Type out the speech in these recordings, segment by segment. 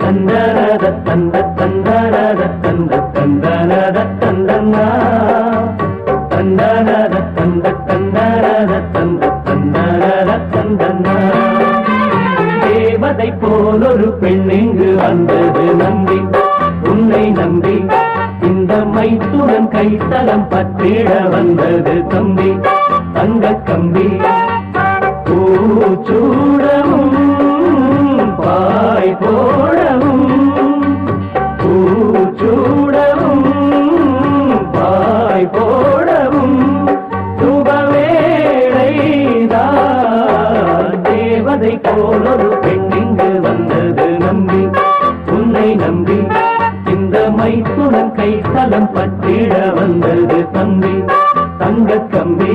தந்தரத தந்த தந்தரத தந்த தந்தரத தந்தன்னா தந்தரத தந்த தந்தரத தந்த தந்தரத தந்தன்னா தேவதை போலொரு பெண் இங்கு வந்தது நம்பிக்கை. உன்னை நம்பி இந்த மைத்துடன் கைத்தலம் பற்றிட வந்தது தம்பி. தங்க கம்பி. தங்கம் பட்டிட வந்தது தம்பி தங்க தம்பி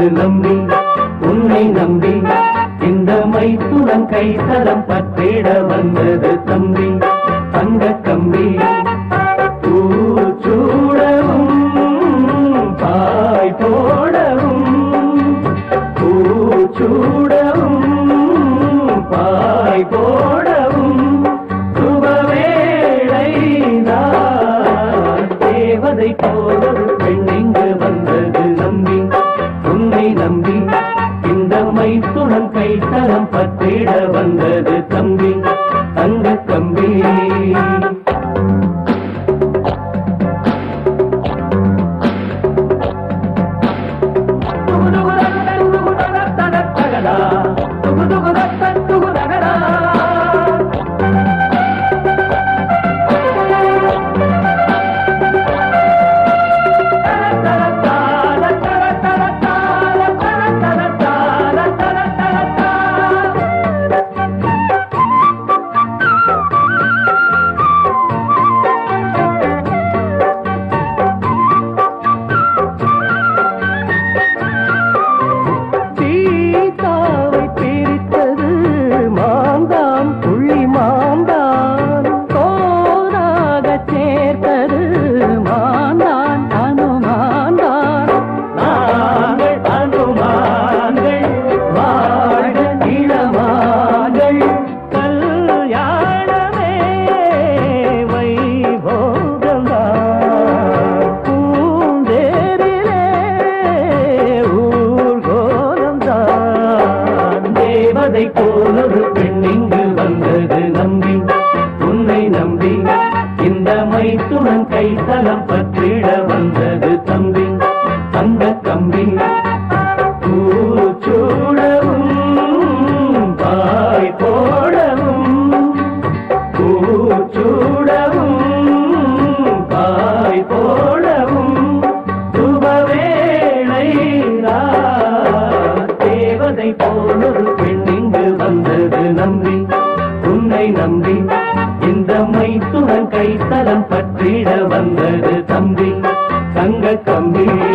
வந்தது நம்பி உன்னை நம்பி இந்த மைத்துடன் கைத்தலம் பற்றிட வந்தது தம்பி. தங்க கம்பி பூச்சூடவும் பாய் போடவும் பூச்சூடவும் பாய் போடவும் சுபவேளைதான் தேவதை போலொரு பெண் மைத்துடன் கைத்தலம் பற்றிட வந்தது தம்பி. அந்த கம்பி கூச்சூடவும் பாய் போடவும் கூச்சூடவும் பாய் போடவும் சுபவேளை தேவதை போலொரு பெண்ணிங்கு வந்தது நம்பி. உன்னை நம்பி இந்த மைத்துடன் கை தாளம் பற்றிட வந்தது தம்பி. தங்க கம்பி.